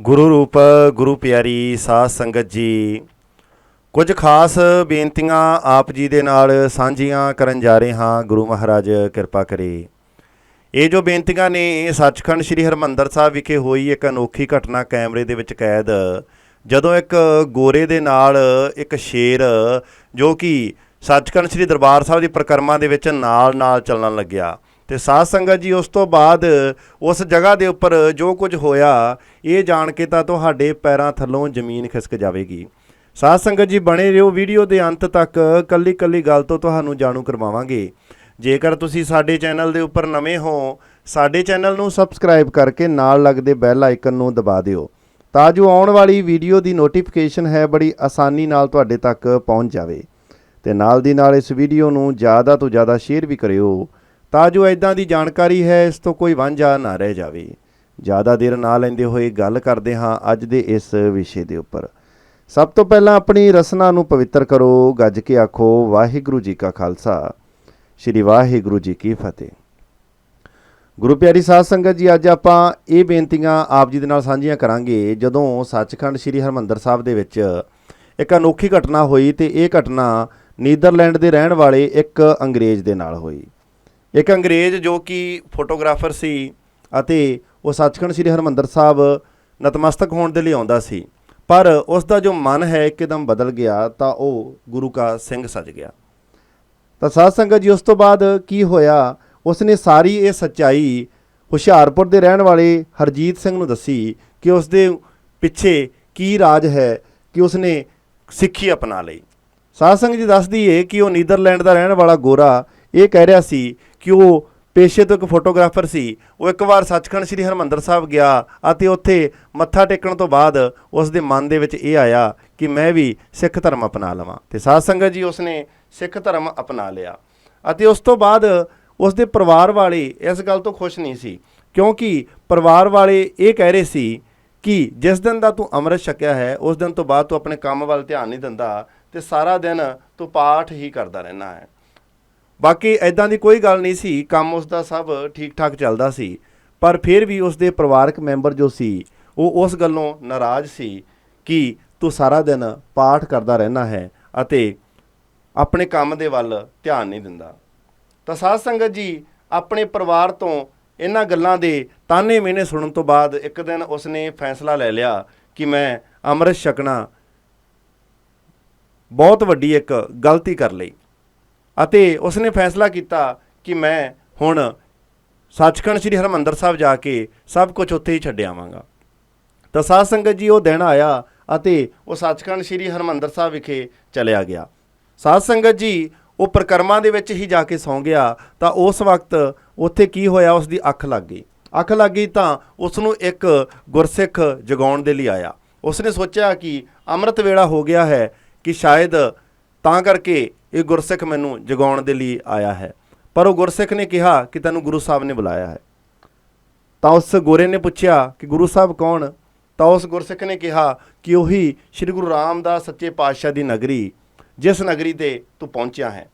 ਗੁਰੂ ਰੂਪ, ਗੁਰੂ ਪਿਆਰੀ, ਸਾਧ ਸੰਗਤ ਜੀ। ਕੁਝ ਖਾਸ ਬੇਨਤੀਆਂ ਆਪ ਜੀ ਦੇ ਨਾਲ ਸਾਂਝੀਆਂ ਕਰਨ ਜਾ ਰਹੇ ਹਾਂ। ਗੁਰੂ ਮਹਾਰਾਜ, ਕਿਰਪਾ ਕਰੇ। ਇਹ ਜੋ ਬੇਨਤੀਆਂ ਨੇ, ਇਹ ਸੱਚਖੰਡ ਸ੍ਰੀ ਹਰਮੰਦਰ ਸਾਹਿਬ ਵਿਖੇ ਹੋਈ ਇੱਕ ਅਨੋਖੀ ਘਟਨਾ ਕੈਮਰੇ ਦੇ ਵਿੱਚ ਕੈਦ। ਜਦੋਂ ਇੱਕ ਗੋਰੇ ਦੇ ਨਾਲ ਇੱਕ ਸ਼ੇਰ ਜੋ ਕਿ ਸੱਚਖੰਡ ਸ੍ਰੀ ਦਰਬਾਰ ਸਾਹਿਬ ਦੀ ਪ੍ਰਕਰਮਾ ਦੇ ਵਿੱਚ ਨਾਲ-ਨਾਲ ਚੱਲਣ ਲੱਗਿਆ। ਤੇ ਸਾਧ ਸੰਗਤ ਜੀ, ਉਸ ਤੋਂ ਬਾਅਦ ਉਸ ਜਗ੍ਹਾ ਦੇ ਉੱਪਰ ਜੋ ਕੁਝ ਹੋਇਆ, ਇਹ ਜਾਣ ਕੇ ਤਾਂ ਤੁਹਾਡੇ ਪੈਰਾਂ ਥੱਲੋਂ ਜ਼ਮੀਨ ਖਿਸਕ ਜਾਵੇਗੀ। ਸਾਧ ਸੰਗਤ ਜੀ, ਬਣੇ ਰਹੋ ਵੀਡੀਓ ਦੇ ਅੰਤ ਤੱਕ ਕੱਲੀ ਕੱਲੀ ਗੱਲ ਤੋਂ ਤੁਹਾਨੂੰ ਜਾਣੂ ਕਰਵਾਵਾਂਗੇ। ਜੇਕਰ ਤੁਸੀਂ ਸਾਡੇ ਚੈਨਲ ਦੇ ਉੱਪਰ ਨਵੇਂ ਹੋ, ਸਾਡੇ ਚੈਨਲ ਨੂੰ ਸਬਸਕ੍ਰਾਈਬ ਕਰਕੇ ਨਾਲ ਲੱਗਦੇ ਬੈਲ ਆਈਕਨ ਨੂੰ ਦਬਾ ਦਿਓ, ਤਾਂ ਜੋ ਆਉਣ ਵਾਲੀ ਵੀਡੀਓ ਦੀ ਨੋਟੀਫਿਕੇਸ਼ਨ ਹੈ, ਬੜੀ ਆਸਾਨੀ ਨਾਲ ਤੁਹਾਡੇ ਤੱਕ ਪਹੁੰਚ ਜਾਵੇ। ਤੇ ਨਾਲ ਦੀ ਨਾਲ ਇਸ ਵੀਡੀਓ ਨੂੰ ਜ਼ਿਆਦਾ ਤੋਂ ਜ਼ਿਆਦਾ ਸ਼ੇਅਰ ਵੀ ਕਰਿਓ। ਤਾਂ ਜੋ ਇਦਾਂ ਦੀ ਜਾਣਕਾਰੀ ਹੈ, ਇਸ ਤੋਂ ਕੋਈ ਵਾਂਝਾ ਨਾ ਰਹਿ ਜਾਵੇ। ਜ਼ਿਆਦਾ ਦੇਰ ਨਾ ਲੈਂਦੇ ਹੋਏ ਗੱਲ ਕਰਦੇ ਹਾਂ ਅੱਜ ਦੇ ਇਸ ਵਿਸ਼ੇ ਦੇ ਉੱਪਰ। ਸਭ ਤੋਂ ਪਹਿਲਾਂ ਆਪਣੀ ਰਸਨਾ ਨੂੰ ਪਵਿੱਤਰ ਕਰੋ, ਗੱਜ ਕੇ ਆਖੋ, ਵਾਹਿਗੁਰੂ ਜੀ ਕਾ ਖਾਲਸਾ। ਸ੍ਰੀ ਵਾਹਿਗੁਰੂ ਜੀ ਕੀ ਫਤਿਹ। ਗੁਰੂ ਪਿਆਰੀ ਸਾਧ ਸੰਗਤ ਜੀ, ਅੱਜ ਆਪਾਂ ਇਹ ਬੇਨਤੀਆਂ ਆਪ ਜੀ ਦੇ ਨਾਲ ਸਾਂਝੀਆਂ ਕਰਾਂਗੇ, ਜਦੋਂ ਸੱਚਖੰਡ ਸ੍ਰੀ ਹਰਮੰਦਰ ਸਾਹਿਬ ਦੇ ਵਿੱਚ ਇੱਕ ਅਨੋਖੀ ਘਟਨਾ ਹੋਈ ਤੇ ਇਹ ਘਟਨਾ ਨੀਦਰਲੈਂਡ ਦੇ ਰਹਿਣ ਵਾਲੇ ਇੱਕ ਅੰਗਰੇਜ਼ ਦੇ ਨਾਲ ਹੋਈ। ਇੱਕ ਅੰਗਰੇਜ਼ ਜੋ ਕਿ ਫੋਟੋਗ੍ਰਾਫਰ ਸੀ ਅਤੇ ਉਹ ਸੱਚਖੰਡ ਸ੍ਰੀ ਹਰਮੰਦਰ ਸਾਹਿਬ ਨਤਮਸਤਕ ਹੋਣ ਦੇ ਲਈ ਆਉਂਦਾ ਸੀ। ਪਰ ਉਸ ਦਾ ਜੋ ਮਨ ਹੈ ਇੱਕਦਮ ਬਦਲ ਗਿਆ ਤਾਂ ਉਹ ਗੁਰੂ ਕਾ ਸਿੰਘ ਸਜ ਗਿਆ। ਤਾਂ ਸਾਧ ਸੰਗਤ ਜੀ, ਉਸ ਤੋਂ ਬਾਅਦ ਕੀ ਹੋਇਆ? ਉਸਨੇ ਸਾਰੀ ਇਹ ਸੱਚਾਈ ਹੁਸ਼ਿਆਰਪੁਰ ਦੇ ਰਹਿਣ ਵਾਲੇ ਹਰਜੀਤ ਸਿੰਘ ਨੂੰ ਦੱਸੀ ਕਿ ਉਸ ਦੇ ਪਿੱਛੇ ਕੀ ਰਾਜ ਹੈ ਕਿ ਉਸਨੇ ਸਿੱਖੀ ਅਪਣਾ ਲਈ। ਸਾਧ ਸੰਗਤ ਜੀ, ਦੱਸਦੀ ਏ ਕਿ ਉਹ ਨੀਦਰਲੈਂਡ ਦਾ ਰਹਿਣ ਵਾਲਾ ਗੋਰਾ ਇਹ ਕਹਿ ਰਿਹਾ ਸੀ ਕਿ ਉਹ ਪੇਸ਼ੇ ਤੋਂ ਇੱਕ ਫੋਟੋਗ੍ਰਾਫਰ ਸੀ? ਉਹ ਇੱਕ ਵਾਰ ਸੱਚਖੰਡ ਸ੍ਰੀ ਹਰਮੰਦਰ ਸਾਹਿਬ ਗਿਆ ਅਤੇ ਉੱਥੇ ਮੱਥਾ ਟੇਕਣ ਤੋਂ ਬਾਅਦ ਉਸ ਦੇ ਮਨ ਦੇ ਵਿੱਚ ਇਹ ਆਇਆ ਕਿ ਮੈਂ ਵੀ ਸਿੱਖ ਧਰਮ ਅਪਣਾ ਲਵਾਂ। ਤੇ ਸਾਧ ਸੰਗਤ ਜੀ ਉਸਨੇ ਸਿੱਖ ਧਰਮ ਅਪਣਾ ਲਿਆ। ਅਤੇ ਉਸ ਤੋਂ ਬਾਅਦ ਉਸ ਦੇ ਪਰਿਵਾਰ ਵਾਲੇ ਇਸ ਗੱਲ ਤੋਂ ਖੁਸ਼ ਨਹੀਂ ਸੀ, ਕਿਉਂਕਿ ਪਰਿਵਾਰ ਵਾਲੇ ਇਹ ਕਹਿ ਰਹੇ ਸੀ ਕਿ ਜਿਸ ਦਿਨ ਦਾ ਤੂੰ ਅੰਮ੍ਰਿਤ ਛਕਿਆ ਹੈ, ਉਸ ਦਿਨ ਤੋਂ ਬਾਅਦ ਤੂੰ ਆਪਣੇ ਕੰਮ ਵੱਲ ਧਿਆਨ ਨਹੀਂ ਦਿੰਦਾ ਤੇ ਸਾਰਾ ਦਿਨ ਤੂੰ ਪਾਠ ਹੀ ਕਰਦਾ ਰਹਿਣਾ ਹੈ। ਬਾਕੀ ਐਦਾਂ ਦੀ ਕੋਈ ਗੱਲ ਨਹੀਂ ਸੀ, ਕੰਮ ਉਸ ਦਾ ਸਭ ਠੀਕ ਠਾਕ ਚੱਲਦਾ ਸੀ, ਪਰ ਫਿਰ ਵੀ ਉਸ ਦੇ ਪਰਿਵਾਰਕ ਮੈਂਬਰ ਜੋ ਸੀ, ਉਹ ਉਸ ਗੱਲੋਂ ਨਾਰਾਜ਼ ਸੀ ਕਿ ਤੂੰ ਸਾਰਾ ਦਿਨ ਪਾਠ ਕਰਦਾ ਰਹਿਣਾ ਹੈ ਅਤੇ ਆਪਣੇ ਕੰਮ ਦੇ ਵੱਲ ਧਿਆਨ ਨਹੀਂ ਦਿੰਦਾ। ਤਾਂ ਸਾਧ ਸੰਗਤ ਜੀ, ਆਪਣੇ ਪਰਿਵਾਰ ਤੋਂ ਇਹਨਾਂ ਗੱਲਾਂ ਦੇ ਤਾਨੇ ਮਿਹਣੇ ਸੁਣਨ ਤੋਂ ਬਾਅਦ ਇੱਕ ਦਿਨ ਉਸਨੇ ਫੈਸਲਾ ਲੈ ਲਿਆ ਕਿ ਮੈਂ ਅੰਮ੍ਰਿਤ ਛਕਣਾ ਬਹੁਤ ਵੱਡੀ ਇੱਕ ਗਲਤੀ ਕਰ ਲਈ। ਅਤੇ ਉਸਨੇ ਫੈਸਲਾ ਕੀਤਾ ਕਿ ਮੈਂ ਹੁਣ ਸੱਚਖੰਡ ਸ੍ਰੀ ਹਰਮੰਦਰ ਸਾਹਿਬ ਜਾ ਕੇ ਸਭ ਕੁਝ ਉੱਥੇ ਹੀ ਛੱਡ ਆਵਾਂਗਾ। ਤਾਂ ਸਾਧ ਸੰਗਤ ਜੀ, ਉਹ ਦਿਨ ਆਇਆ ਅਤੇ ਉਹ ਸੱਚਖੰਡ ਸ੍ਰੀ ਹਰਮੰਦਰ ਸਾਹਿਬ ਵਿਖੇ ਚਲਿਆ ਗਿਆ। ਸਾਧ ਸੰਗਤ ਜੀ, ਉਹ ਪ੍ਰਕਰਮਾ ਦੇ ਵਿੱਚ ਹੀ ਜਾ ਕੇ ਸੌਂ ਗਿਆ ਤਾਂ ਉਸ ਵਕਤ ਉੱਥੇ ਕੀ ਹੋਇਆ ਉਸ ਦੀ ਅੱਖ ਲੱਗ ਗਈ। ਅੱਖ ਲੱਗ ਗਈ ਤਾਂ ਉਸ ਨੂੰ ਇੱਕ ਗੁਰਸਿੱਖ ਜਗਾਉਣ ਦੇ ਲਈ ਆਇਆ। ਉਸਨੇ ਸੋਚਿਆ ਕਿ ਅੰਮ੍ਰਿਤ ਵੇਲਾ ਹੋ ਗਿਆ ਹੈ ਕਿ ਸ਼ਾਇਦ ਤਾਂ ਕਰਕੇ ਇਹ ਗੁਰਸਿੱਖ ਮੈਨੂੰ ਜਗਾਉਣ ਦੇ ਲਈ ਆਇਆ ਹੈ। ਪਰ ਉਹ ਗੁਰਸਿੱਖ ਨੇ ਕਿਹਾ ਕਿ ਤੈਨੂੰ ਗੁਰੂ ਸਾਹਿਬ ਨੇ ਬੁਲਾਇਆ ਹੈ। ਤਾਂ ਉਸ ਗੋਰੇ ਨੇ ਪੁੱਛਿਆ ਕਿ ਗੁਰੂ ਸਾਹਿਬ ਕੌਣ? ਤਾਂ ਉਸ ਗੁਰਸਿੱਖ ਨੇ ਕਿਹਾ ਕਿ ਉਹੀ ਸ੍ਰੀ ਗੁਰੂ ਰਾਮਦਾਸ ਸੱਚੇ ਪਾਤਸ਼ਾਹ ਦੀ ਨਗਰੀ, ਜਿਸ ਨਗਰੀ ਤੇ ਤੂੰ ਪਹੁੰਚਿਆ ਹੈ।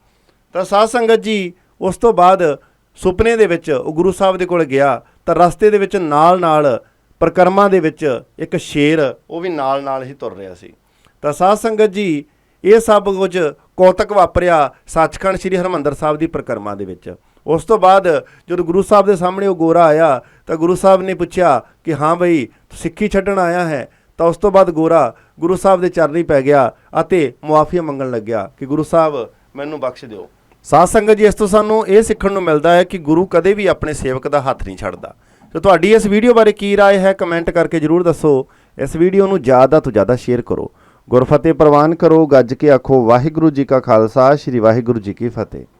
ਤਾਂ ਸਾਧ ਸੰਗਤ ਜੀ, ਉਸ ਤੋਂ ਬਾਅਦ ਸੁਪਨੇ ਦੇ ਵਿੱਚ ਉਹ ਗੁਰੂ ਸਾਹਿਬ ਦੇ ਕੋਲ ਗਿਆ, ਤਾਂ ਰਸਤੇ ਦੇ ਵਿੱਚ ਨਾਲ-ਨਾਲ ਪ੍ਰਕਰਮਾਂ ਦੇ ਵਿੱਚ ਇੱਕ ਸ਼ੇਰ ਉਹ ਵੀ ਨਾਲ-ਨਾਲ ਹੀ ਤੁਰ ਰਿਹਾ ਸੀ। ਤਾਂ ਸਾਧ ਸੰਗਤ ਜੀ ਇਹ ਸਭ ਕੁਝ ਕੌਤਕ ਵਾਪਰਿਆ ਸੱਚਖੰਡ ਸ੍ਰੀ ਹਰਮੰਦਰ ਸਾਹਿਬ ਦੀ ਪ੍ਰਕਰਮਾ ਦੇ ਵਿੱਚ ਉਸ ਤੋਂ ਬਾਅਦ ਜਦੋਂ ਗੁਰੂ ਸਾਹਿਬ ਦੇ ਸਾਹਮਣੇ ਉਹ ਗੋਰਾ ਆਇਆ ਤਾਂ ਗੁਰੂ ਸਾਹਿਬ ਨੇ ਪੁੱਛਿਆ ਕਿ ਹਾਂ ਬਈ ਤੂੰ ਸਿੱਖੀ ਛੱਡਣ ਆਇਆ ਹੈ ਤਾਂ ਉਸ ਤੋਂ ਬਾਅਦ ਗੋਰਾ ਗੁਰੂ ਸਾਹਿਬ ਦੇ ਚਰਨੀ ਪੈ ਗਿਆ ਅਤੇ ਮੁਆਫੀ ਮੰਗਣ ਲੱਗਿਆ ਕਿ ਗੁਰੂ ਸਾਹਿਬ ਮੈਨੂੰ ਬਖਸ਼ ਦਿਓ ਸਾਧ ਸੰਗਤ ਜੀ ਇਸ ਤੋਂ ਸਾਨੂੰ ਇਹ ਸਿੱਖਣ ਨੂੰ ਮਿਲਦਾ ਹੈ ਕਿ ਗੁਰੂ ਕਦੇ ਵੀ ਆਪਣੇ ਸੇਵਕ ਦਾ ਹੱਥ ਨਹੀਂ ਛੱਡਦਾ ਤੇ ਤੁਹਾਡੀ ਇਸ ਵੀਡੀਓ ਬਾਰੇ ਕੀ رائے ਹੈ ਕਮੈਂਟ ਕਰਕੇ ਜਰੂਰ ਦੱਸੋ ਇਸ ਵੀਡੀਓ ਨੂੰ ਜ਼ਿਆਦਾ ਤੋਂ ਜ਼ਿਆਦਾ ਸ਼ੇਅਰ ਕਰੋ ਗੁਰਫਤਿਹ ਪ੍ਰਵਾਨ ਕਰੋ, ਗੱਜ ਕੇ ਆਖੋ, ਵਾਹਿਗੁਰੂ ਜੀ ਕਾ ਖਾਲਸਾ, ਸ੍ਰੀ ਵਾਹਿਗੁਰੂ ਜੀ ਕੀ ਫਤਿਹ।